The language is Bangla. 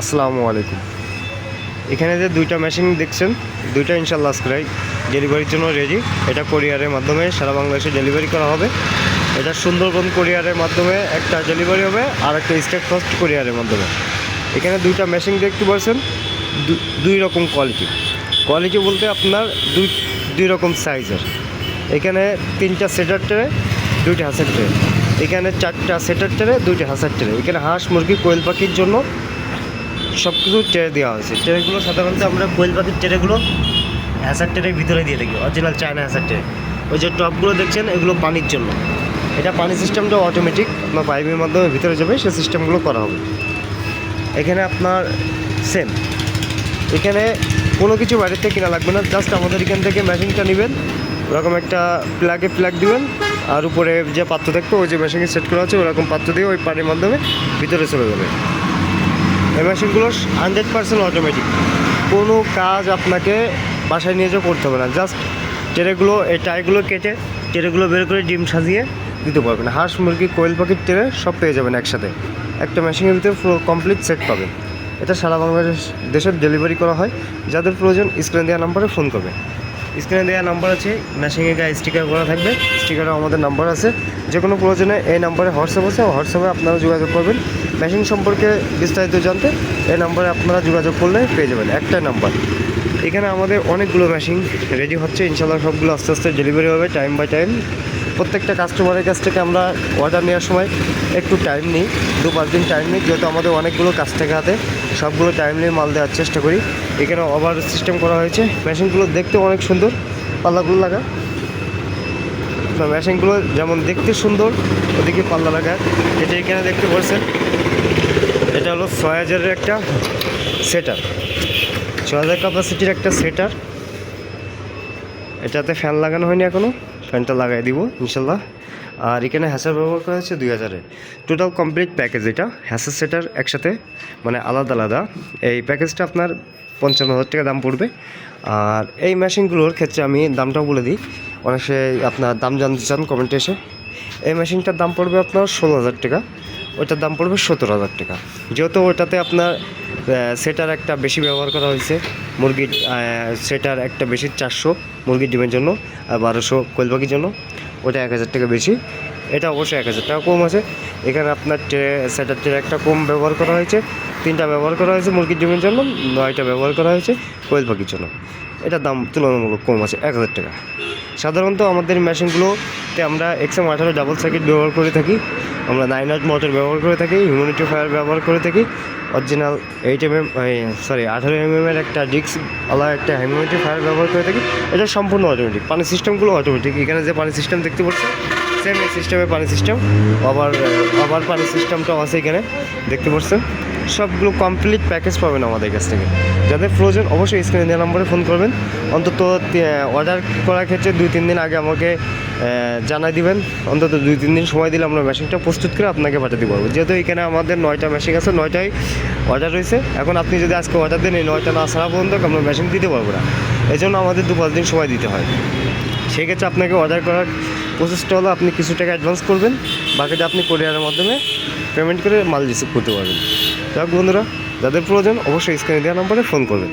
আসসালামু আলাইকুম। এখানে যে দুইটা মেশিন দেখছেন, দুইটা ইনশাল্লাহ আজকে ডেলিভারির জন্য রেডি এটা কোরিয়ারের মাধ্যমে সারা বাংলাদেশে ডেলিভারি করা হবে। এটা সুন্দরবন কোরিয়ারের মাধ্যমে একটা ডেলিভারি হবে, আর একটা স্টেট ফার্স্ট কোরিয়ারের মাধ্যমে। এখানে দুইটা মেশিন দেখতে পাচ্ছেন দুই রকম কোয়ালিটি কোয়ালিটি বলতে আপনার দুই দুই রকম সাইজের এখানে তিনটা সেটার ট্রে দুইটা হাঁসের ট্রে এখানে চারটা সেটার ট্রে দুইটা হাঁসের ট্রে এখানে হাঁস, মুরগি, কোয়েল পাখির জন্য সব কিছু ট্রে দেওয়া হয়েছে। ট্রেগুলো সাধারণত আমরা কোয়েল পাখির ট্রেগুলো হ্যাসার ট্রের ভিতরে দিয়ে থাকি অরিজিনাল চায়না হ্যাসার ট্রে। ওই যে টপগুলো দেখছেন, এগুলো পানির জন্য। এটা পানি সিস্টেমটা অটোমেটিক আপনার পাইপের মাধ্যমে ভিতরে যাবে, সে সিস্টেমগুলো করা হবে। এখানে আপনার সেম এখানে কোনো কিছু বাইরের থেকে কেনা লাগবে না জাস্ট আমাদের এখান থেকে মেশিনটা নেবেন, ওরকম একটা প্লাগে প্লাগ দিবেন, আর উপরে যে পাত্র থাকবে ওই যে মেশিনে সেট করা আছে, ওরকম পাত্র দিয়ে ওই পানির মাধ্যমে ভিতরে চলে যাবে। এই মেশিনগুলো হান্ড্রেড পার্সেন্ট অটোমেটিক কোনো কাজ আপনাকে বাসায় নিয়ে যেয়ে করতে হবে না। জাস্ট টেরেগুলো এই টাইগুলো কেটে টেরেগুলো বের করে ডিম সাজিয়ে দিতে পারবেন। হাঁস, মুরগি, কোয়েল পাখির টেরে সব পেয়ে যাবেন একসাথে। একটা মেশিনের ভিতরে পুরো কমপ্লিট সেট পাবেন। এটা সারা বাংলাদেশ দেশের ডেলিভারি করা হয়। যাদের প্রয়োজন, স্ক্রিনে দেওয়া নাম্বারে ফোন করবে স্ক্রিনে দেওয়া নাম্বার আছে মেশিনে গায়ে স্টিকার করা থাকবে। স্টিকারে আমাদের নাম্বার আছে। যে কোনো প্রয়োজনে এই নাম্বারে হোয়াটসঅ্যাপ আছে, হোয়াটসঅ্যাপে আপনারা যোগাযোগ করবেন। মেশিন সম্পর্কে বিস্তারিত জানতে এই নাম্বারে আপনারা যোগাযোগ করলে পেয়ে যাবেন একটাই নাম্বার। এখানে আমাদের অনেকগুলো মেশিন রেডি হচ্ছে। ইনশাল্লাহ সবগুলো আস্তে আস্তে ডেলিভারি হবে টাইম বাই টাইম প্রত্যেকটা কাস্টমারের কাছ থেকে আমরা অর্ডার নেওয়ার সময় একটু টাইম নিই দু পাঁচ দিন টাইম নিই, যেহেতু আমাদের অনেকগুলো কাজ থেকে হাতে। সবগুলো টাইমলি মাল দেওয়ার চেষ্টা করি। এখানে ওভার সিস্টেম করা হয়েছে। মেশিনগুলো দেখতে অনেক সুন্দর। পাল্লাগুলো লাগা। মেশিনগুলো যেমন দেখতে সুন্দর, ওদিকে পাল্লা লাগা। এটা এখানে দেখতে পাচ্ছেন, এটা হলো ছয় হাজারের একটা সেটার ছ হাজার ক্যাপাসিটির একটা সেটার এটাতে ফ্যান লাগানো হয়নি এখনও ফ্যানটা লাগাই দিব, ইনশাল্লাহ। আর এখানে হ্যাসার ব্যবহার করা হয়েছে দুই হাজারে টোটাল কমপ্লিট প্যাকেজ এটা, হ্যাসার সেটার একসাথে মানে আলাদা আলাদা। এই প্যাকেজটা আপনার পঞ্চান্ন হাজার টাকা দাম পড়বে। আর এই মেশিনগুলোর ক্ষেত্রে আমি দামটাও বলে দিই। অনেক আপনার দাম জানতে চান কমেন্টে এসে। এই মেশিনটার দাম পড়বে আপনার ষোলো হাজার টাকা। ওইটার দাম পড়বে সত্তর হাজার টাকা। যেহেতু ওইটাতে আপনার সেটার একটা বেশি ব্যবহার করা হয়েছে, মুরগির সেটার একটা বেশি চারশো মুরগির ডিমের জন্য আর বারোশো কোয়েল পাখির জন্য ওটা এক হাজার টাকা বেশি। এটা অবশ্যই এক হাজার টাকা কম আছে। এখানে আপনার ট্রে, সেটার ট্রে একটা কম ব্যবহার করা হয়েছে। তিনটা ব্যবহার করা হয়েছে মুরগির ডিমের জন্য, নয়টা ব্যবহার করা হয়েছে কোয়েল পাখির জন্য। এটার দাম তুলনামূলক কম আছে, এক হাজার টাকা। সাধারণত আমাদের মেশিনগুলোতে আমরা এক্সএম আঠারো ডাবল সার্কিট ব্যবহার করে থাকি। আমরা নাইন আট মোটর ব্যবহার করে থাকি হিউম্যানিটি ফায়ার ব্যবহার করে থাকি। Original eight M am sorry, আঠারো এম এর একটা ডিক্স আলাদা একটা হিউম্যানিটি ফায়ার ব্যবহার করে থাকি। এটা সম্পূর্ণ অটোমেটিক পানি সিস্টেমগুলো অটোমেটিক এখানে যে পানি সিস্টেম দেখতে পাচ্ছেন সেম এই সিস্টেমে পানি সিস্টেম আবার আবার পানি সিস্টেমটাও আছে এখানে, দেখতে পাচ্ছেন? সবগুলো কমপ্লিট প্যাকেজ পাবেন আমাদের কাছ থেকে। যাদের প্রয়োজন অবশ্যই স্ক্রিনে দেওয়া নম্বরে ফোন করবেন। অন্তত অর্ডার করার ক্ষেত্রে দুই, তিন দিন আগে আমাকে জানাই দিবেন। অন্তত দুই, তিন দিন সময় দিলে আমরা মেশিনটা প্রস্তুত করে আপনাকে পাঠাতে পারব। যেহেতু এখানে আমাদের নয়টা মেশিন আছে নয়টাই অর্ডার রয়েছে। এখন আপনি যদি আজকে অর্ডার দেন, এই নয়টা না ছাড়া পর্যন্ত আমরা মেশিন দিতে পারব না। এই জন্য আমাদের দু, পাঁচ দিন সময় দিতে হয়। সেক্ষেত্রে আপনাকে অর্ডার করার প্রসেসটা হলো আপনি কিছু টাকা অ্যাডভান্স করবেন, বাকিটা আপনি কোরিয়ারের মাধ্যমে পেমেন্ট করে মাল রিসিভ করতে পারবেন। যাক বন্ধুরা, যাদের প্রয়োজন অবশ্যই স্ক্রিনে দেওয়া নম্বরে ফোন করবেন।